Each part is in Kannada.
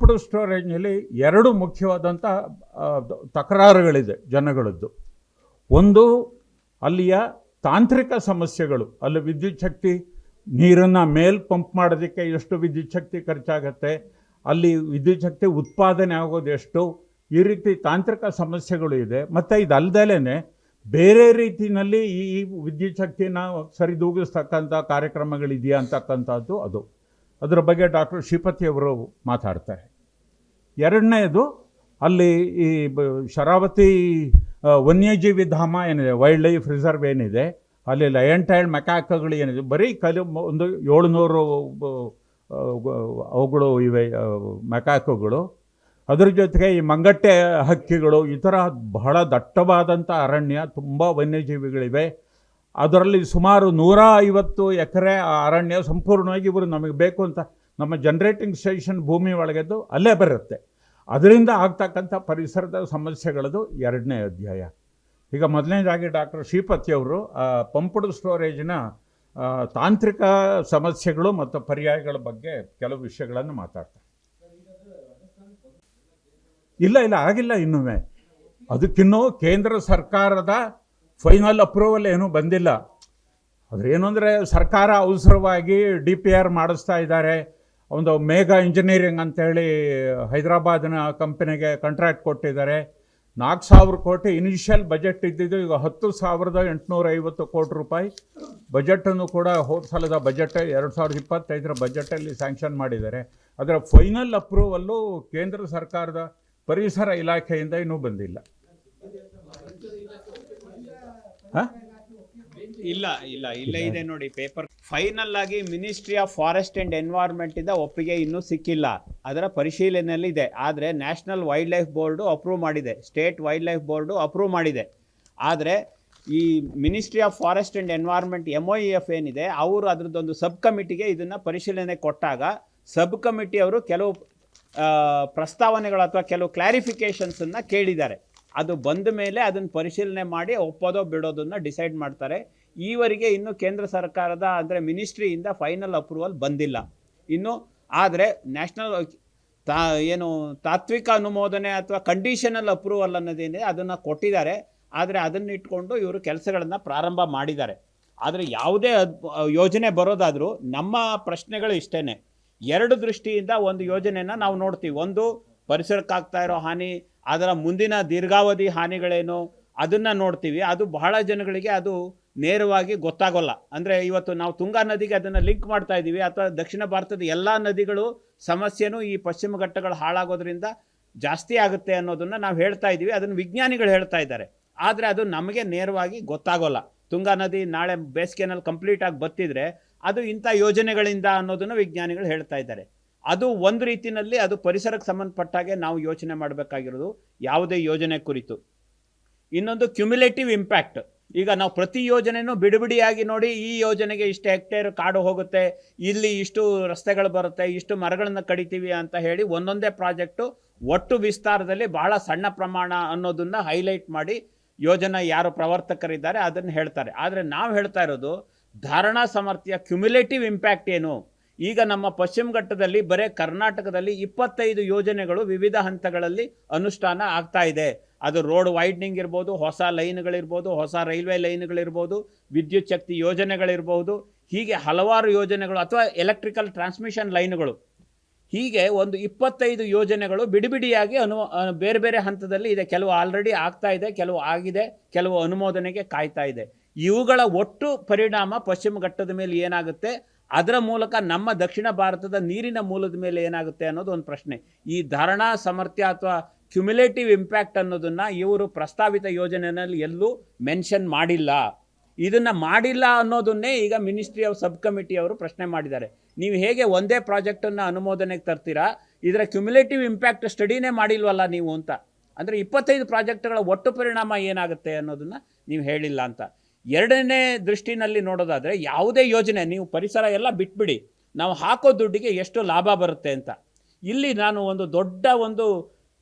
ಫುಡ್ ಸ್ಟೋರೇಜ್ನಲ್ಲಿ ಎರಡು ಮುಖ್ಯವಾದಂಥ ತಕರಾರುಗಳಿದೆ ಜನಗಳದ್ದು. ಒಂದು, ಅಲ್ಲಿಯ ತಾಂತ್ರಿಕ ಸಮಸ್ಯೆಗಳು, ಅಲ್ಲಿ ವಿದ್ಯುತ್ ಶಕ್ತಿ ನೀರನ್ನು ಮೇಲ್ ಪಂಪ್ ಮಾಡೋದಕ್ಕೆ ಎಷ್ಟು ವಿದ್ಯುತ್ ಶಕ್ತಿ ಖರ್ಚಾಗತ್ತೆ, ಅಲ್ಲಿ ವಿದ್ಯುತ್ ಶಕ್ತಿ ಉತ್ಪಾದನೆ ಆಗೋದು ಎಷ್ಟು, ಈ ರೀತಿ ತಾಂತ್ರಿಕ ಸಮಸ್ಯೆಗಳು ಇದೆ. ಮತ್ತು ಇದಲ್ದಲೇ ಬೇರೆ ರೀತಿಯಲ್ಲಿ ಈ ಈ ವಿದ್ಯುತ್ ಶಕ್ತಿನ ಸರಿದೂಗಿಸ್ತಕ್ಕಂಥ ಕಾರ್ಯಕ್ರಮಗಳಿದೆಯಾ ಅಂತಕ್ಕಂಥದ್ದು ಅದು. ಅದರ ಬಗ್ಗೆ ಡಾಕ್ಟರ್ ಶ್ರೀಪತಿಯವರು ಮಾತಾಡ್ತಾರೆ. ಎರಡನೇದು ಅಲ್ಲಿ ಈ ಶರಾವತಿ ವನ್ಯಜೀವಿ ಧಾಮ ಏನಿದೆ ವೈಲ್ಡ್ ಲೈಫ್ ರಿಸರ್ವ್ ಏನಿದೆ, ಅಲ್ಲಿ ಲಯನ್ ಟೈಲ್ಡ್ ಮೆಕಾಕಗಳು ಏನಿದೆ, ಬರೀ ಕಲಿ ಒಂದು ಏಳುನೂರು ಅವುಗಳು ಇವೆ ಮೆಕಾಕಗಳು ಅದ್ರ ಜೊತೆಗೆ ಈ ಮಂಗಟ್ಟೆ ಹಕ್ಕಿಗಳು, ಈ ಥರ ಬಹಳ ದಟ್ಟವಾದಂಥ ಅರಣ್ಯ, ತುಂಬ ವನ್ಯಜೀವಿಗಳಿವೆ. ಅದರಲ್ಲಿ ಸುಮಾರು ನೂರ ಐವತ್ತು ಎಕರೆ ಅರಣ್ಯ ಸಂಪೂರ್ಣವಾಗಿ ಇವರು ನಮಗೆ ಬೇಕು ಅಂತ, ನಮ್ಮ ಜನ್ರೇಟಿಂಗ್ ಸ್ಟೇಷನ್ ಭೂಮಿ ಒಳಗೆದ್ದು ಅಲ್ಲೇ ಬರುತ್ತೆ. ಅದರಿಂದ ಆಗ್ತಕ್ಕಂಥ ಪರಿಸರದ ಸಮಸ್ಯೆಗಳದು ಎರಡನೇ ಅಧ್ಯಾಯ. ಈಗ ಮೊದಲನೇದಾಗಿ ಡಾಕ್ಟರ್ ಶ್ರೀಪತಿಯವರು ಪಂಪ್ಡ್ ಸ್ಟೋರೇಜ್ನ ತಾಂತ್ರಿಕ ಸಮಸ್ಯೆಗಳು ಮತ್ತು ಪರ್ಯಾಯಗಳ ಬಗ್ಗೆ ಕೆಲವು ವಿಷಯಗಳನ್ನು ಮಾತಾಡ್ತಾರೆ. ಇಲ್ಲ ಇಲ್ಲ, ಆಗಿಲ್ಲ ಇನ್ನೂ ಅದಕ್ಕಿನ್ನೂ ಕೇಂದ್ರ ಸರ್ಕಾರದ ಫೈನಲ್ ಅಪ್ರೂವಲ್ ಏನೂ ಬಂದಿಲ್ಲ. ಅದ್ರೇನು ಅಂದರೆ ಸರ್ಕಾರ ಅವಸರವಾಗಿ ಡಿ ಪಿ ಆರ್ ಮಾಡಿಸ್ತಾ ಇದ್ದಾರೆ. ಒಂದು ಮೇಘಾ ಇಂಜಿನಿಯರಿಂಗ್ ಅಂತೇಳಿ ಹೈದರಾಬಾದಿನ ಕಂಪನಿಗೆ ಕಾಂಟ್ರಾಕ್ಟ್ ಕೊಟ್ಟಿದ್ದಾರೆ. ನಾಲ್ಕು ಸಾವಿರ ಕೋಟಿ ಇನಿಷಿಯಲ್ ಬಜೆಟ್ ಇದ್ದಿದ್ದು ಈಗ ಹತ್ತು ಸಾವಿರದ ಎಂಟುನೂರ ಐವತ್ತು ಕೋಟಿ ರೂಪಾಯಿ. ಬಜೆಟನ್ನು ಕೂಡ ಹೋದ ಸಲದ ಬಜೆಟ್ ಎರಡು ಸಾವಿರದ ಇಪ್ಪತ್ತೈದರ ಬಜೆಟಲ್ಲಿ ಸ್ಯಾಂಕ್ಷನ್ ಮಾಡಿದ್ದಾರೆ. ಅದರ ಫೈನಲ್ ಅಪ್ರೂವಲ್ಲು ಕೇಂದ್ರ ಸರ್ಕಾರದ ಪರಿಸರ ಇಲಾಖೆಯಿಂದ ಇನ್ನೂ ಬಂದಿಲ್ಲ. ಹಾಂ? ಇಲ್ಲ ಇಲ್ಲ ಇಲ್ಲ ಇದೆ ನೋಡಿ ಪೇಪರ್ ಫೈನಲ್ ಆಗಿ ministry of forest and environment ಇಂದ ಒಪ್ಪಿಗೆ ಇನ್ನೂ ಸಿಕ್ಕಿಲ್ಲ. ಅದರ ಪರಿಶೀಲನೆಯಲ್ಲಿ ಇದೆ. ಆದರೆ national wild life board approve ಮಾಡಿದೆ. State wild life board approve ಮಾಡಿದೆ. ಆದರೆ ಈ ministry of forest and environment M O F ಏನಿದೆ ಅವರು ಅದರದ್ದೊಂದು ಸಬ್ ಕಮಿಟಿಗೆ ಇದನ್ನು ಪರಿಶೀಲನೆ ಕೊಟ್ಟಾಗ ಸಬ್ ಕಮಿಟಿ ಅವರು ಕೆಲವು ಪ್ರಸ್ತಾವನೆಗಳು ಅಥವಾ ಕೆಲವು ಕ್ಲಾರಿಫಿಕೇಶನ್ಸನ್ನು ಕೇಳಿದ್ದಾರೆ. ಅದು ಬಂದ ಮೇಲೆ ಅದನ್ನು ಪರಿಶೀಲನೆ ಮಾಡಿ ಒಪ್ಪೋದೋ ಬಿಡೋದನ್ನು ಡಿಸೈಡ್ ಮಾಡ್ತಾರೆ. ಈವರೆಗೆ ಇನ್ನು ಕೇಂದ್ರ ಸರ್ಕಾರದ, ಅಂದರೆ ಮಿನಿಸ್ಟ್ರಿಯಿಂದ ಫೈನಲ್ ಅಪ್ರೂವಲ್ ಬಂದಿಲ್ಲ. ಇನ್ನು ಆದರೆ ನ್ಯಾಷನಲ್ ತಾ, ಏನು ತಾತ್ವಿಕ ಅನುಮೋದನೆ ಅಥವಾ ಕಂಡೀಷನಲ್ ಅಪ್ರೂವಲ್ ಅನ್ನೋದೇನಿದೆ, ಅದನ್ನು ಕೊಟ್ಟಿದ್ದಾರೆ. ಆದರೆ ಅದನ್ನು ಇಟ್ಕೊಂಡು ಇವರು ಕೆಲಸಗಳನ್ನು ಪ್ರಾರಂಭ ಮಾಡಿದ್ದಾರೆ. ಆದರೆ ಯಾವುದೇ ಯೋಜನೆ ಬರೋದಾದರೂ ನಮ್ಮ ಪ್ರಶ್ನೆಗಳು ಇಷ್ಟೇ ಎರಡು ದೃಷ್ಟಿಯಿಂದ ಒಂದು ಯೋಜನೆಯನ್ನು ನಾವು ನೋಡ್ತೀವಿ. ಒಂದು, ಪರಿಸರಕ್ಕಾಗ್ತಾ ಇರೋ ಹಾನಿ, ಅದರ ಮುಂದಿನ ದೀರ್ಘಾವಧಿ ಹಾನಿಗಳೇನು, ಅದನ್ನು ನೋಡ್ತೀವಿ. ಅದು ಬಹಳ ಜನಗಳಿಗೆ ಅದು ನೇರವಾಗಿ ಗೊತ್ತಾಗೋಲ್ಲ. ಅಂದರೆ ಇವತ್ತು ನಾವು ತುಂಗಾ ನದಿಗೆ ಅದನ್ನು ಲಿಂಕ್ ಮಾಡ್ತಾ ಇದ್ದೀವಿ. ಅಥವಾ ದಕ್ಷಿಣ ಭಾರತದ ಎಲ್ಲ ನದಿಗಳು ಸಮಸ್ಯೆನೂ ಈ ಪಶ್ಚಿಮ ಘಟ್ಟಗಳು ಹಾಳಾಗೋದ್ರಿಂದ ಜಾಸ್ತಿ ಆಗುತ್ತೆ ಅನ್ನೋದನ್ನು ನಾವು ಹೇಳ್ತಾ ಇದ್ದೀವಿ. ಅದನ್ನು ವಿಜ್ಞಾನಿಗಳು ಹೇಳ್ತಾ ಇದ್ದಾರೆ. ಆದರೆ ಅದು ನಮಗೆ ನೇರವಾಗಿ ಗೊತ್ತಾಗೋಲ್ಲ. ತುಂಗಾ ನದಿ ನಾಳೆ ಬೇಸಿಗೆನಲ್ಲಿ ಕಂಪ್ಲೀಟ್ ಆಗಿ ಬತ್ತಿದ್ರೆ ಅದು ಇಂಥ ಯೋಜನೆಗಳಿಂದ ಅನ್ನೋದನ್ನು ವಿಜ್ಞಾನಿಗಳು ಹೇಳ್ತಾ ಇದ್ದಾರೆ. ಅದು ಒಂದು ರೀತಿಯಲ್ಲಿ ಅದು ಪರಿಸರಕ್ಕೆ ಸಂಬಂಧಪಟ್ಟಾಗೆ ನಾವು ಯೋಚನೆ ಮಾಡಬೇಕಾಗಿರೋದು ಯಾವುದೇ ಯೋಜನೆ ಕುರಿತು. ಇನ್ನೊಂದು ಕ್ಯುಮ್ಯುಲೇಟಿವ್ ಇಂಪ್ಯಾಕ್ಟ್ ಈಗ ನಾವು ಪ್ರತಿ ಯೋಜನೆನೂ ಬಿಡುಬಿಡಿಯಾಗಿ ನೋಡಿ ಈ ಯೋಜನೆಗೆ ಇಷ್ಟು ಹೆಕ್ಟೇರ್ ಕಾಡು ಹೋಗುತ್ತೆ, ಇಲ್ಲಿ ಇಷ್ಟು ರಸ್ತೆಗಳು ಬರುತ್ತೆ, ಇಷ್ಟು ಮರಗಳನ್ನು ಕಡಿತೀವಿ ಅಂತ ಹೇಳಿ ಒಂದೊಂದೇ ಪ್ರಾಜೆಕ್ಟು ಒಟ್ಟು ವಿಸ್ತಾರದಲ್ಲಿ ಬಹಳ ಸಣ್ಣ ಪ್ರಮಾಣ ಅನ್ನೋದನ್ನು ಹೈಲೈಟ್ ಮಾಡಿ ಯೋಜನಾ ಯಾರು ಪ್ರವರ್ತಕರಿದ್ದಾರೆ ಅದನ್ನು ಹೇಳ್ತಾರೆ. ಆದರೆ ನಾವು ಹೇಳ್ತಾ ಇರೋದು ಧಾರಣಾ ಸಾಮರ್ಥ್ಯ ಕ್ಯುಮ್ಯುಲೇಟಿವ್ ಇಂಪ್ಯಾಕ್ಟ್ ಏನು? ಈಗ ನಮ್ಮ ಪಶ್ಚಿಮ ಘಟ್ಟದಲ್ಲಿ ಬರೇ ಕರ್ನಾಟಕದಲ್ಲಿ ಇಪ್ಪತ್ತೈದು ಯೋಜನೆಗಳು ವಿವಿಧ ಹಂತಗಳಲ್ಲಿ ಅನುಷ್ಠಾನ ಆಗ್ತಾ ಇದೆ. ಅದು ರೋಡ್ ವೈಡ್ನಿಂಗ್ ಇರ್ಬೋದು, ಹೊಸ ಲೈನ್ಗಳಿರ್ಬೋದು, ಹೊಸ ರೈಲ್ವೆ ಲೈನ್ಗಳಿರ್ಬೋದು, ವಿದ್ಯುತ್ ಶಕ್ತಿ ಯೋಜನೆಗಳಿರ್ಬೋದು, ಹೀಗೆ ಹಲವಾರು ಯೋಜನೆಗಳು ಅಥವಾ ಎಲೆಕ್ಟ್ರಿಕಲ್ ಟ್ರಾನ್ಸ್ಮಿಷನ್ ಲೈನ್ಗಳು ಹೀಗೆ ಒಂದು ಇಪ್ಪತ್ತೈದು ಯೋಜನೆಗಳು ಬಿಡಿಬಿಡಿಯಾಗಿ ಅನು ಬೇರೆ ಬೇರೆ ಹಂತದಲ್ಲಿ ಇದೆ. ಕೆಲವು ಆಲ್ರೆಡಿ ಆಗ್ತಾ ಇದೆ, ಕೆಲವು ಆಗಿದೆ, ಕೆಲವು ಅನುಮೋದನೆಗೆ ಕಾಯ್ತಾ ಇದೆ. ಇವುಗಳ ಒಟ್ಟು ಪರಿಣಾಮ ಪಶ್ಚಿಮ ಘಟ್ಟದ ಮೇಲೆ ಏನಾಗುತ್ತೆ? ಅದರ ಮೂಲಕ ನಮ್ಮ ದಕ್ಷಿಣ ಭಾರತದ ನೀರಿನ ಮೂಲದ ಮೇಲೆ ಏನಾಗುತ್ತೆ ಅನ್ನೋದು ಒಂದು ಪ್ರಶ್ನೆ. ಈ ಧಾರಣಾ ಸಾಮರ್ಥ್ಯ ಅಥವಾ ಕ್ಯುಮ್ಯುಲೇಟಿವ್ ಇಂಪ್ಯಾಕ್ಟ್ ಅನ್ನೋದನ್ನು ಇವರು ಪ್ರಸ್ತಾವಿತ ಯೋಜನೆಯಲ್ಲಿ ಎಲ್ಲೂ ಮೆನ್ಷನ್ ಮಾಡಿಲ್ಲ. ಇದನ್ನು ಮಾಡಿಲ್ಲ ಅನ್ನೋದನ್ನೇ ಈಗ ಮಿನಿಸ್ಟ್ರಿ ಆಫ್ ಸಬ್ ಕಮಿಟಿಯವರು ಪ್ರಶ್ನೆ ಮಾಡಿದ್ದಾರೆ. ನೀವು ಹೇಗೆ ಒಂದೇ ಪ್ರಾಜೆಕ್ಟನ್ನು ಅನುಮೋದನೆಗೆ ತರ್ತೀರಾ? ಇದರ ಕ್ಯುಮ್ಯುಲೇಟಿವ್ ಇಂಪ್ಯಾಕ್ಟ್ ಸ್ಟಡಿನೇ ಮಾಡಿಲ್ವಲ್ಲ ನೀವು ಅಂತ. ಅಂದರೆ ಇಪ್ಪತ್ತೈದು ಪ್ರಾಜೆಕ್ಟ್ಗಳ ಒಟ್ಟು ಪರಿಣಾಮ ಏನಾಗುತ್ತೆ ಅನ್ನೋದನ್ನು ನೀವು ಹೇಳಿಲ್ಲ ಅಂತ. ಎರಡನೇ ದೃಷ್ಟಿನಲ್ಲಿ ನೋಡೋದಾದರೆ ಯಾವುದೇ ಯೋಜನೆ, ನೀವು ಪರಿಸರ ಎಲ್ಲ ಬಿಟ್ಬಿಡಿ. ನಾವು ಹಾಕೋ ದುಡ್ಡಿಗೆ ಎಷ್ಟು ಲಾಭ ಬರುತ್ತೆ ಅಂತ. ಇಲ್ಲಿ ನಾನು ಒಂದು ದೊಡ್ಡ ಒಂದು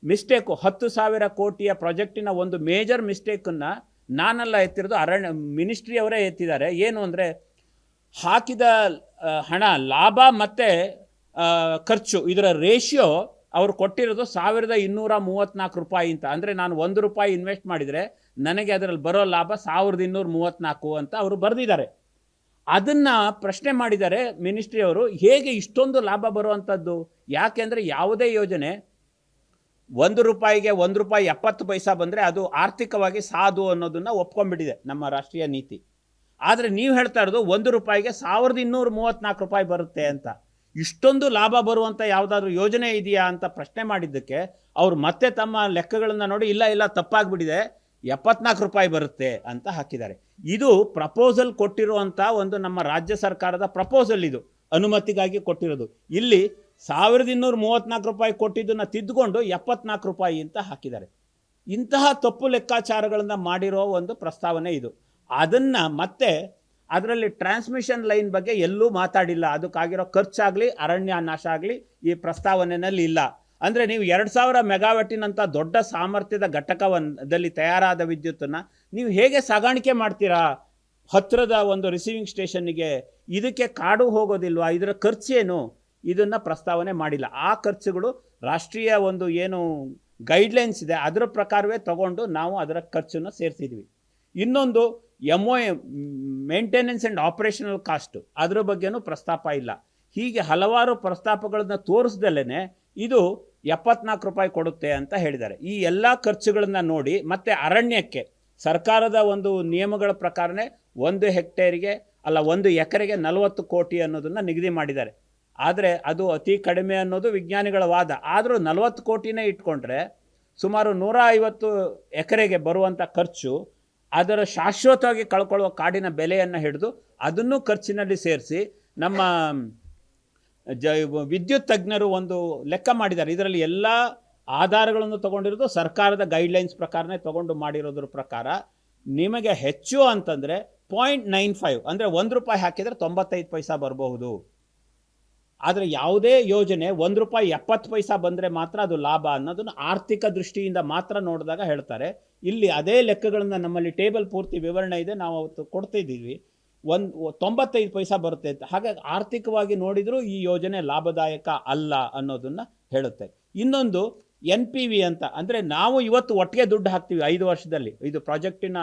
ಮಿಸ್ಟೇಕು ಹತ್ತು ಸಾವಿರ ಕೋಟಿಯ ಪ್ರಾಜೆಕ್ಟಿನ ಒಂದು ಮೇಜರ್ ಮಿಸ್ಟೇಕನ್ನು ನಾನೆಲ್ಲ ಎತ್ತಿರೋದು ಅರಣ್ಯ ಮಿನಿಸ್ಟ್ರಿಯವರೇ ಎತ್ತಿದ್ದಾರೆ. ಏನು ಅಂದರೆ, ಹಾಕಿದ ಹಣ, ಲಾಭ ಮತ್ತು ಖರ್ಚು, ಇದರ ರೇಷಿಯೋ ಅವರು ಕೊಟ್ಟಿರೋದು ಸಾವಿರದ ಇನ್ನೂರ ಮೂವತ್ತ್ನಾಲ್ಕು ರೂಪಾಯಿ ಅಂತ. ಅಂದರೆ ನಾನು ಒಂದು ರೂಪಾಯಿ ಇನ್ವೆಸ್ಟ್ ಮಾಡಿದರೆ ನನಗೆ ಅದರಲ್ಲಿ ಬರೋ ಲಾಭ ಸಾವಿರದ ಇನ್ನೂರ ಮೂವತ್ತ್ನಾಲ್ಕು ಅಂತ ಅವರು ಬರೆದಿದ್ದಾರೆ. ಅದನ್ನು ಪ್ರಶ್ನೆ ಮಾಡಿದ್ದಾರೆ ಮಿನಿಸ್ಟ್ರಿಯವರು ಹೇಗೆ ಇಷ್ಟೊಂದು ಲಾಭ ಬರುವಂಥದ್ದು ಯಾಕೆಂದರೆ ಯಾವುದೇ ಯೋಜನೆ ಒಂದು ರೂಪಾಯಿಗೆ ಒಂದು ರೂಪಾಯಿ ಎಪ್ಪತ್ತು ಪೈಸಾ ಬಂದರೆ ಅದು ಆರ್ಥಿಕವಾಗಿ ಸಾಧು ಅನ್ನೋದನ್ನು ಒಪ್ಕೊಂಡ್ಬಿಟ್ಟಿದೆ ನಮ್ಮ ರಾಷ್ಟ್ರೀಯ ನೀತಿ. ಆದರೆ ನೀವು ಹೇಳ್ತಾ ಇರೋದು ಒಂದು ರೂಪಾಯಿಗೆ ಸಾವಿರದ ಇನ್ನೂರ ಮೂವತ್ತ್ನಾಲ್ಕು ರೂಪಾಯಿ ಬರುತ್ತೆ ಅಂತ. ಇಷ್ಟೊಂದು ಲಾಭ ಬರುವಂಥ ಯಾವುದಾದ್ರೂ ಯೋಜನೆ ಇದೆಯಾ ಅಂತ ಪ್ರಶ್ನೆ ಮಾಡಿದ್ದಕ್ಕೆ ಅವರು ಮತ್ತೆ ತಮ್ಮ ಲೆಕ್ಕಗಳನ್ನು ನೋಡಿ ಇಲ್ಲ ಇಲ್ಲ, ತಪ್ಪಾಗ್ಬಿಟ್ಟಿದೆ, ಎಪ್ಪತ್ನಾಲ್ಕು ರೂಪಾಯಿ ಬರುತ್ತೆ ಅಂತ ಹಾಕಿದ್ದಾರೆ. ಇದು ಪ್ರಪೋಸಲ್ ಕೊಟ್ಟಿರುವಂಥ ಒಂದು ನಮ್ಮ ರಾಜ್ಯ ಸರ್ಕಾರದ ಪ್ರಪೋಸಲ್ ಇದು. ಅನುಮತಿಗಾಗಿ ಕೊಟ್ಟಿರೋದು. ಇಲ್ಲಿ ಸಾವಿರದ ಇನ್ನೂರ ಮೂವತ್ತ್ನಾಲ್ಕು ರೂಪಾಯಿ ಕೊಟ್ಟಿದ್ದನ್ನು ತಿದ್ದುಕೊಂಡು ಎಪ್ಪತ್ನಾಲ್ಕು ರೂಪಾಯಿ ಅಂತ ಹಾಕಿದ್ದಾರೆ. ಇಂತಹ ತಪ್ಪು ಲೆಕ್ಕಾಚಾರಗಳನ್ನು ಮಾಡಿರೋ ಒಂದು ಪ್ರಸ್ತಾವನೆ ಇದು. ಅದನ್ನು ಮತ್ತೆ ಅದರಲ್ಲಿ ಟ್ರಾನ್ಸ್ಮಿಷನ್ ಲೈನ್ ಬಗ್ಗೆ ಎಲ್ಲೂ ಮಾತಾಡಿಲ್ಲ. ಅದಕ್ಕಾಗಿರೋ ಖರ್ಚಾಗಲಿ, ಅರಣ್ಯ ನಾಶ ಆಗಲಿ ಈ ಪ್ರಸ್ತಾವನೆಯಲ್ಲಿ ಇಲ್ಲ. ಅಂದರೆ ನೀವು ಎರಡು ಸಾವಿರ ಮೆಗಾವಟ್ಟಿನಂಥ ದೊಡ್ಡ ಸಾಮರ್ಥ್ಯದ ಘಟಕವನ್ನದಲ್ಲಿ ತಯಾರಾದ ವಿದ್ಯುತ್ತನ್ನು ನೀವು ಹೇಗೆ ಸಾಗಾಣಿಕೆ ಮಾಡ್ತೀರಾ? ಹತ್ತಿರದ ಒಂದು ರಿಸೀವಿಂಗ್ ಸ್ಟೇಷನ್ನಿಗೆ ಇದಕ್ಕೆ ಕಾಡು ಹೋಗೋದಿಲ್ವಾ? ಇದರ ಖರ್ಚೇನು? ಇದನ್ನು ಪ್ರಸ್ತಾವನೆ ಮಾಡಿಲ್ಲ. ಆ ಖರ್ಚುಗಳು ರಾಷ್ಟ್ರೀಯ ಒಂದು ಏನು ಗೈಡ್ಲೈನ್ಸ್ ಇದೆ, ಅದರ ಪ್ರಕಾರವೇ ತಗೊಂಡು ನಾವು ಅದರ ಖರ್ಚನ್ನು ಸೇರಿಸಿದ್ವಿ. ಇನ್ನೊಂದು M O maintenance and operational cost ಅದರ ಬಗ್ಗೆನೂ ಪ್ರಸ್ತಾಪ ಇಲ್ಲ. ಹೀಗೆ ಹಲವಾರು ಪ್ರಸ್ತಾಪಗಳನ್ನು ತೋರಿಸ್ದಲೇ ಇದು ಎಪ್ಪತ್ನಾಲ್ಕು ರೂಪಾಯಿ ಕೊಡುತ್ತೆ ಅಂತ ಹೇಳಿದ್ದಾರೆ. ಈ ಎಲ್ಲ ಖರ್ಚುಗಳನ್ನು ನೋಡಿ ಮತ್ತು ಅರಣ್ಯಕ್ಕೆ, ಸರ್ಕಾರದ ಒಂದು ನಿಯಮಗಳ ಪ್ರಕಾರನೇ ಒಂದು ಹೆಕ್ಟೇರಿಗೆ ಅಲ್ಲ ಒಂದು ಎಕರೆಗೆ ನಲವತ್ತು ಕೋಟಿ ಅನ್ನೋದನ್ನು ನಿಗದಿ ಮಾಡಿದ್ದಾರೆ. ಆದರೆ ಅದು ಅತಿ ಕಡಿಮೆ ಅನ್ನೋದು ವಿಜ್ಞಾನಿಗಳ ವಾದ. ಆದರೂ ನಲವತ್ತು ಕೋಟಿನೇ ಇಟ್ಕೊಂಡ್ರೆ ಸುಮಾರು ನೂರ ಐವತ್ತು ಎಕರೆಗೆ ಬರುವಂಥ ಖರ್ಚು ಅದರ ಶಾಶ್ವತವಾಗಿ ಕಳ್ಕೊಳ್ಳುವ ಕಾಡಿನ ಬೆಲೆಯನ್ನು ಹಿಡಿದು ಅದನ್ನು ಖರ್ಚಿನಲ್ಲಿ ಸೇರಿಸಿ ನಮ್ಮ ಜ ವಿದ್ಯುತ್ ತಜ್ಞರು ಒಂದು ಲೆಕ್ಕ ಮಾಡಿದ್ದಾರೆ. ಇದರಲ್ಲಿ ಎಲ್ಲ ಆಧಾರಗಳನ್ನು ತಗೊಂಡಿರೋದು ಸರ್ಕಾರದ ಗೈಡ್ಲೈನ್ಸ್ ಪ್ರಕಾರನೇ ತಗೊಂಡು ಮಾಡಿರೋದ್ರ ಪ್ರಕಾರ ನಿಮಗೆ ಹೆಚ್ಚು ಅಂತಂದರೆ ಪಾಯಿಂಟ್ ನೈನ್ ಫೈವ್ ಅಂದರೆ ಒಂದು ರೂಪಾಯಿ ಹಾಕಿದರೆ ತೊಂಬತ್ತೈದು ಪೈಸಾ ಬರಬಹುದು. ಆದರೆ ಯಾವುದೇ ಯೋಜನೆ ಒಂದು ರೂಪಾಯಿ ಎಪ್ಪತ್ತು ಪೈಸಾ ಬಂದರೆ ಮಾತ್ರ ಅದು ಲಾಭ ಅನ್ನೋದನ್ನು ಆರ್ಥಿಕ ದೃಷ್ಟಿಯಿಂದ ಮಾತ್ರ ನೋಡಿದಾಗ ಹೇಳ್ತಾರೆ. ಇಲ್ಲಿ ಅದೇ ಲೆಕ್ಕಗಳನ್ನು ನಮ್ಮಲ್ಲಿ ಟೇಬಲ್ ಪೂರ್ತಿ ವಿವರಣೆ ಇದೆ, ನಾವು ಅವತ್ತು ಕೊಡ್ತಿದ್ದೀವಿ. ಒಂದು ತೊಂಬತ್ತೈದು ಪೈಸಾ ಬರುತ್ತೆ ಹಾಗಾಗಿ ಆರ್ಥಿಕವಾಗಿ ನೋಡಿದರೂ ಈ ಯೋಜನೆ ಲಾಭದಾಯಕ ಅಲ್ಲ ಅನ್ನೋದನ್ನು ಹೇಳುತ್ತೆ. ಇನ್ನೊಂದು ಎನ್ ಪಿ ವಿ ಅಂತ, ಅಂದರೆ ನಾವು ಇವತ್ತು ಒಟ್ಟಿಗೆ ದುಡ್ಡು ಹಾಕ್ತೀವಿ ಐದು ವರ್ಷದಲ್ಲಿ. ಇದು ಪ್ರಾಜೆಕ್ಟಿನ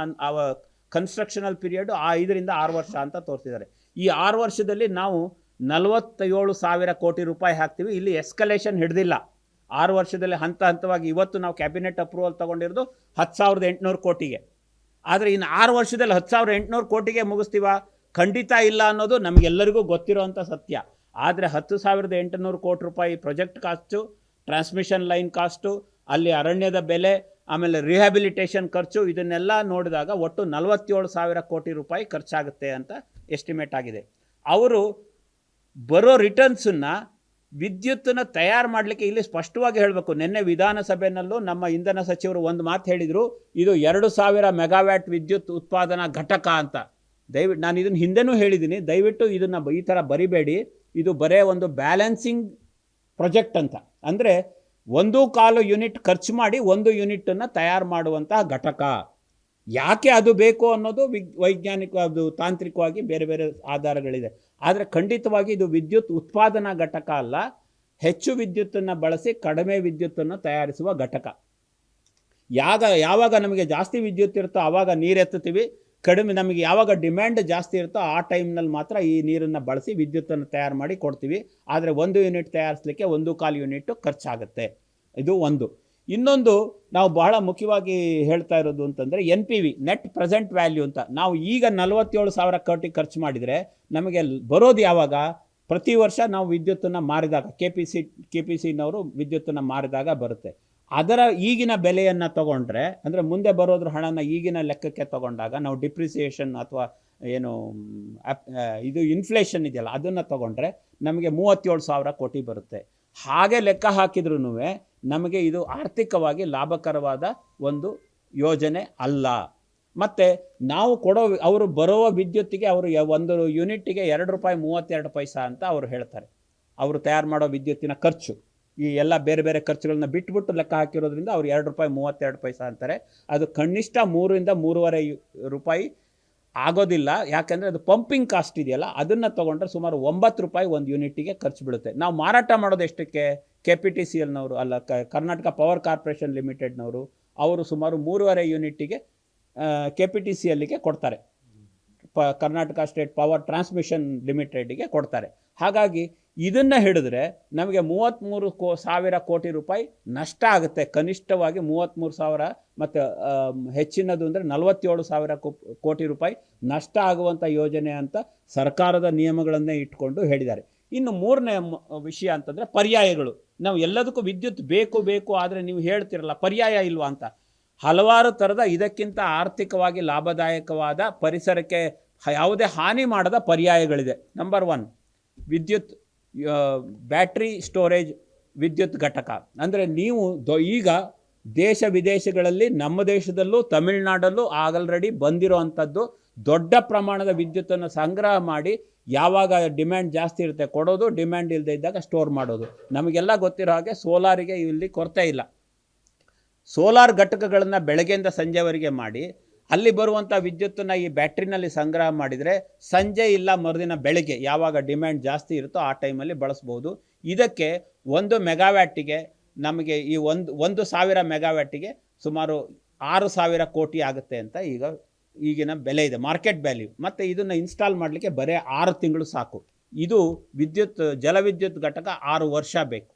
ಕನ್ಸ್ಟ್ರಕ್ಷನಲ್ ಪೀರಿಯಡ್ ಆ ಐದರಿಂದ ಆರು ವರ್ಷ ಅಂತ ತೋರಿಸಿದ್ದಾರೆ. ಈ ಆರು ವರ್ಷದಲ್ಲಿ ನಾವು ನಲವತ್ತೇಳು ಸಾವಿರ ಕೋಟಿ ರೂಪಾಯಿ ಹಾಕ್ತೀವಿ. ಇಲ್ಲಿ ಎಸ್ಕಲೇಷನ್ ಹಿಡ್ದಿಲ್ಲ. ಆರು ವರ್ಷದಲ್ಲಿ ಹಂತ ಹಂತವಾಗಿ ಇವತ್ತು ನಾವು ಕ್ಯಾಬಿನೆಟ್ ಅಪ್ರೂವಲ್ ತೊಗೊಂಡಿರೋದು ಹತ್ತು ಸಾವಿರದ ಎಂಟುನೂರು ಕೋಟಿಗೆ. ಆದರೆ ಇನ್ನು ಆರು ವರ್ಷದಲ್ಲಿ ಹತ್ತು ಸಾವಿರ ಎಂಟುನೂರು ಕೋಟಿಗೆ ಮುಗಿಸ್ತೀವ? ಖಂಡಿತ ಇಲ್ಲ ಅನ್ನೋದು ನಮಗೆಲ್ಲರಿಗೂ ಗೊತ್ತಿರುವಂಥ ಸತ್ಯ. ಆದರೆ ಹತ್ತು ಸಾವಿರದ ಎಂಟುನೂರು ಕೋಟಿ ರೂಪಾಯಿ project cost transmission line cost ಅಲ್ಲಿ ಅರಣ್ಯದ ಬೆಲೆ, ಆಮೇಲೆ ರಿಹ್ಯಾಬಿಲಿಟೇಷನ್ ಖರ್ಚು, ಇದನ್ನೆಲ್ಲ ನೋಡಿದಾಗ ಒಟ್ಟು ನಲವತ್ತೇಳು ಸಾವಿರ ಕೋಟಿ ರೂಪಾಯಿ ಖರ್ಚಾಗುತ್ತೆ ಅಂತ ಎಸ್ಟಿಮೇಟ್ ಆಗಿದೆ. ಅವರು ಬರೋ ರಿಟರ್ನ್ಸನ್ನು ವಿದ್ಯುತ್ತನ್ನು ತಯಾರು ಮಾಡಲಿಕ್ಕೆ ಇಲ್ಲಿ ಸ್ಪಷ್ಟವಾಗಿ ಹೇಳಬೇಕು. ನಿನ್ನೆ ವಿಧಾನಸಭೆಯಲ್ಲೂ ನಮ್ಮ ಇಂಧನ ಸಚಿವರು ಒಂದು ಮಾತು ಹೇಳಿದರು, ಇದು ಎರಡು ಸಾವಿರ ಮೆಗಾವ್ಯಾಟ್ ವಿದ್ಯುತ್ ಉತ್ಪಾದನಾ ಘಟಕ ಅಂತ. ದಯವಿಟ್ಟು ನಾನು ಇದನ್ನು ಹಿಂದೆನೂ ಹೇಳಿದ್ದೀನಿ ದಯವಿಟ್ಟು ಇದನ್ನು ಈ ಥರ ಬರಿಬೇಡಿ. ಇದು ಬರೇ ಒಂದು ಬ್ಯಾಲೆನ್ಸಿಂಗ್ ಪ್ರೊಜೆಕ್ಟ್ ಅಂತ. ಅಂದರೆ ಒಂದು ಕಾಲು ಯೂನಿಟ್ ಖರ್ಚು ಮಾಡಿ ಒಂದು ಯೂನಿಟನ್ನು ತಯಾರು ಮಾಡುವಂತಹ ಘಟಕ. ಯಾಕೆ ಅದು ಬೇಕು ಅನ್ನೋದು ವಿಗ್, ವೈಜ್ಞಾನಿಕ, ಅದು ತಾಂತ್ರಿಕವಾಗಿ ಬೇರೆ ಬೇರೆ ಆಧಾರಗಳಿದೆ. ಆದರೆ ಖಂಡಿತವಾಗಿ ಇದು ವಿದ್ಯುತ್ ಉತ್ಪಾದನಾ ಘಟಕ ಅಲ್ಲ. ಹೆಚ್ಚು ವಿದ್ಯುತ್ತನ್ನು ಬಳಸಿ ಕಡಿಮೆ ವಿದ್ಯುತ್ತನ್ನು ತಯಾರಿಸುವ ಘಟಕ. ಯಾಗ, ಯಾವಾಗ ನಮಗೆ ಜಾಸ್ತಿ ವಿದ್ಯುತ್ ಇರುತ್ತೋ ಆವಾಗ ನೀರು ಎತ್ತುತ್ತೀವಿ. ಕಡಿಮೆ ನಮಗೆ ಯಾವಾಗ ಡಿಮ್ಯಾಂಡ್ ಜಾಸ್ತಿ ಇರುತ್ತೋ ಆ ಟೈಮ್ನಲ್ಲಿ ಮಾತ್ರ ಈ ನೀರನ್ನು ಬಳಸಿ ವಿದ್ಯುತ್ತನ್ನು ತಯಾರು ಮಾಡಿ ಕೊಡ್ತೀವಿ. ಆದರೆ ಒಂದು ಯೂನಿಟ್ ತಯಾರಿಸಲಿಕ್ಕೆ ಒಂದು ಕಾಲು ಯೂನಿಟ್ಟು ಖರ್ಚಾಗುತ್ತೆ. ಇದು ಒಂದು. ಇನ್ನೊಂದು ನಾವು ಬಹಳ ಮುಖ್ಯವಾಗಿ ಹೇಳ್ತಾ ಇರೋದು ಅಂತಂದರೆ N P V net present value ಅಂತ. ನಾವು ಈಗ ನಲವತ್ತೇಳು ಸಾವಿರ ಕೋಟಿ ಖರ್ಚು ಮಾಡಿದರೆ ನಮಗೆ ಬರೋದು ಯಾವಾಗ? ಪ್ರತಿ ವರ್ಷ ನಾವು ವಿದ್ಯುತ್ತನ್ನು ಮಾರಿದಾಗ K P C K P ಸಿನವರು ವಿದ್ಯುತ್ತನ್ನು ಮಾರಿದಾಗ ಬರುತ್ತೆ. ಅದರ ಈಗಿನ ಬೆಲೆಯನ್ನು ತಗೊಂಡ್ರೆ, ಅಂದರೆ ಮುಂದೆ ಬರೋದ್ರ ಹಣನ ಈಗಿನ ಲೆಕ್ಕಕ್ಕೆ ತಗೊಂಡಾಗ ನಾವು ಡಿಪ್ರಿಸಿಯೇಷನ್ ಅಥವಾ ಏನು ಇದು ಇನ್ಫ್ಲೇಷನ್ ಇದೆಯಲ್ಲ, ಅದನ್ನು ತಗೊಂಡ್ರೆ ನಮಗೆ ಮೂವತ್ತೇಳು ಸಾವಿರ ಕೋಟಿ ಬರುತ್ತೆ. ಹಾಗೆ ಲೆಕ್ಕ ಹಾಕಿದ್ರೂ ನಮಗೆ ಇದು ಆರ್ಥಿಕವಾಗಿ ಲಾಭಕರವಾದ ಒಂದು ಯೋಜನೆ ಅಲ್ಲ. ಮತ್ತು ನಾವು ಕೊಡೋ ಅವರು ಬರುವ ವಿದ್ಯುತ್ತಿಗೆ ಅವರು ಒಂದು ಯೂನಿಟ್ಟಿಗೆ ಎರಡು ರೂಪಾಯಿ ಮೂವತ್ತೆರಡು ಪೈಸ ಅಂತ ಅವರು ಹೇಳ್ತಾರೆ. ಅವರು ತಯಾರು ಮಾಡೋ ವಿದ್ಯುತ್ತಿನ ಖರ್ಚು, ಈ ಎಲ್ಲ ಬೇರೆ ಬೇರೆ ಖರ್ಚುಗಳನ್ನ ಬಿಟ್ಬಿಟ್ಟು ಲೆಕ್ಕ ಹಾಕಿರೋದ್ರಿಂದ ಅವ್ರು ಎರಡು ರೂಪಾಯಿ ಮೂವತ್ತೆರಡು ಪೈಸ ಅಂತಾರೆ. ಅದು ಕನಿಷ್ಠ ಮೂರಿಂದ ಮೂರುವರೆ ರೂಪಾಯಿ ಆಗೋದಿಲ್ಲ. ಯಾಕಂದರೆ ಅದು ಪಂಪಿಂಗ್ ಕಾಸ್ಟ್ ಇದೆಯಲ್ಲ, ಅದನ್ನು ತೊಗೊಂಡ್ರೆ ಸುಮಾರು ಒಂಬತ್ತು ರೂಪಾಯಿ ಒಂದು ಯೂನಿಟಿಗೆ ಖರ್ಚು ಬೀಳುತ್ತೆ. ನಾವು ಮಾರಾಟ ಮಾಡೋದು ಎಷ್ಟಕ್ಕೆ? ಕೆ ಪಿ ಟಿ ಸಿ ಎಲ್ನವರು ಅಲ್ಲ ಕರ್ನಾಟಕ ಪವರ್ ಕಾರ್ಪೊರೇಷನ್ ಲಿಮಿಟೆಡ್ನವರು ಅವರು ಸುಮಾರು ಮೂರುವರೆ ಯೂನಿಟಿಗೆ ಕೆ ಪಿ ಟಿ ಸಿ ಎಲ್ಲಿಗೆ ಕೊಡ್ತಾರೆ. ಪ, ಕರ್ನಾಟಕ ಸ್ಟೇಟ್ ಪವರ್ ಟ್ರಾನ್ಸ್ಮಿಷನ್ ಲಿಮಿಟೆಡ್ಗೆ ಕೊಡ್ತಾರೆ. ಹಾಗಾಗಿ ಇದನ್ನು ಹಿಡಿದ್ರೆ ನಮಗೆ ಮೂವತ್ತ್ಮೂರು ಕೋ, ಸಾವಿರ ಕೋಟಿ ರೂಪಾಯಿ ನಷ್ಟ ಆಗುತ್ತೆ. ಕನಿಷ್ಠವಾಗಿ ಮೂವತ್ತ್ಮೂರು ಸಾವಿರ ಮತ್ತು ಹೆಚ್ಚಿನದು ಅಂದರೆ ನಲವತ್ತೇಳು ಸಾವಿರ ಕೋಟಿ ರೂಪಾಯಿ ನಷ್ಟ ಆಗುವಂಥ ಯೋಜನೆ ಅಂತ ಸರ್ಕಾರದ ನಿಯಮಗಳನ್ನೇ ಇಟ್ಕೊಂಡು ಹೇಳಿದ್ದಾರೆ. ಇನ್ನು ಮೂರನೇ ವಿಷಯ ಅಂತಂದರೆ ಪರ್ಯಾಯಗಳು. ನಾವು ಎಲ್ಲದಕ್ಕೂ ವಿದ್ಯುತ್ ಬೇಕು ಬೇಕು ಆದರೆ ನೀವು ಹೇಳ್ತಿರಲ್ಲ, ಪರ್ಯಾಯ ಇಲ್ವಾ ಅಂತ. ಹಲವಾರು ಥರದ ಇದಕ್ಕಿಂತ ಆರ್ಥಿಕವಾಗಿ ಲಾಭದಾಯಕವಾದ ಪರಿಸರಕ್ಕೆ ಯಾವುದೇ ಹಾನಿ ಮಾಡದ ಪರ್ಯಾಯಗಳಿದೆ. ನಂಬರ್ ಒನ್ ವಿದ್ಯುತ್ ಬ್ಯಾಟ್ರಿ ಸ್ಟೋರೇಜ್ ವಿದ್ಯುತ್ ಘಟಕ. ಅಂದರೆ ನೀವು ದೊ, ಈಗ ದೇಶ ವಿದೇಶಗಳಲ್ಲಿ ನಮ್ಮ ದೇಶದಲ್ಲೂ, ತಮಿಳುನಾಡಲ್ಲೂ ಆಲ್ರೆಡಿ ಬಂದಿರೋ ಅಂಥದ್ದು ದೊಡ್ಡ ಪ್ರಮಾಣದ ವಿದ್ಯುತ್ತನ್ನು ಸಂಗ್ರಹ ಮಾಡಿ ಯಾವಾಗ ಡಿಮ್ಯಾಂಡ್ ಜಾಸ್ತಿ ಇರುತ್ತೆ ಕೊಡೋದು ಡಿಮ್ಯಾಂಡ್ ಇಲ್ಲದೆ ಇದ್ದಾಗ ಸ್ಟೋರ್ ಮಾಡೋದು. ನಮಗೆಲ್ಲ ಗೊತ್ತಿರೋ ಹಾಗೆ ಸೋಲಾರಿಗೆ ಇಲ್ಲಿ ಕೊರತೆ ಇಲ್ಲ. ಸೋಲಾರ್ ಘಟಕಗಳನ್ನು ಬೆಳಗ್ಗೆಯಿಂದ ಸಂಜೆವರೆಗೆ ಮಾಡಿ, ಅಲ್ಲಿ ಬರುವಂಥ ವಿದ್ಯುತ್ತನ್ನು ಈ ಬ್ಯಾಟ್ರಿನಲ್ಲಿ ಸಂಗ್ರಹ ಮಾಡಿದರೆ ಸಂಜೆ ಇಲ್ಲ ಮರುದಿನ ಬೆಳಗ್ಗೆ ಯಾವಾಗ ಡಿಮ್ಯಾಂಡ್ ಜಾಸ್ತಿ ಇರುತ್ತೋ ಆ ಟೈಮಲ್ಲಿ ಬಳಸ್ಬೋದು. ಇದಕ್ಕೆ ಒಂದು ಮೆಗಾವ್ಯಾಟಿಗೆ ನಮಗೆ ಈ ಒಂದು ಒಂದು ಸಾವಿರ ಮೆಗಾವ್ಯಾಟಿಗೆ ಸುಮಾರು ಆರು ಸಾವಿರ ಕೋಟಿ ಆಗುತ್ತೆ ಅಂತ ಈಗ ಈಗಿನ ಬೆಲೆ ಇದೆ ಮಾರ್ಕೆಟ್ ವ್ಯಾಲ್ಯೂ ಮತ್ತು ಇದನ್ನು ಇನ್ಸ್ಟಾಲ್ ಮಾಡಲಿಕ್ಕೆ ಬರೀ ಆರು ತಿಂಗಳು ಸಾಕು. ಇದು ವಿದ್ಯುತ್, ಜಲವಿದ್ಯುತ್ ಘಟಕ ಆರು ವರ್ಷ ಬೇಕು.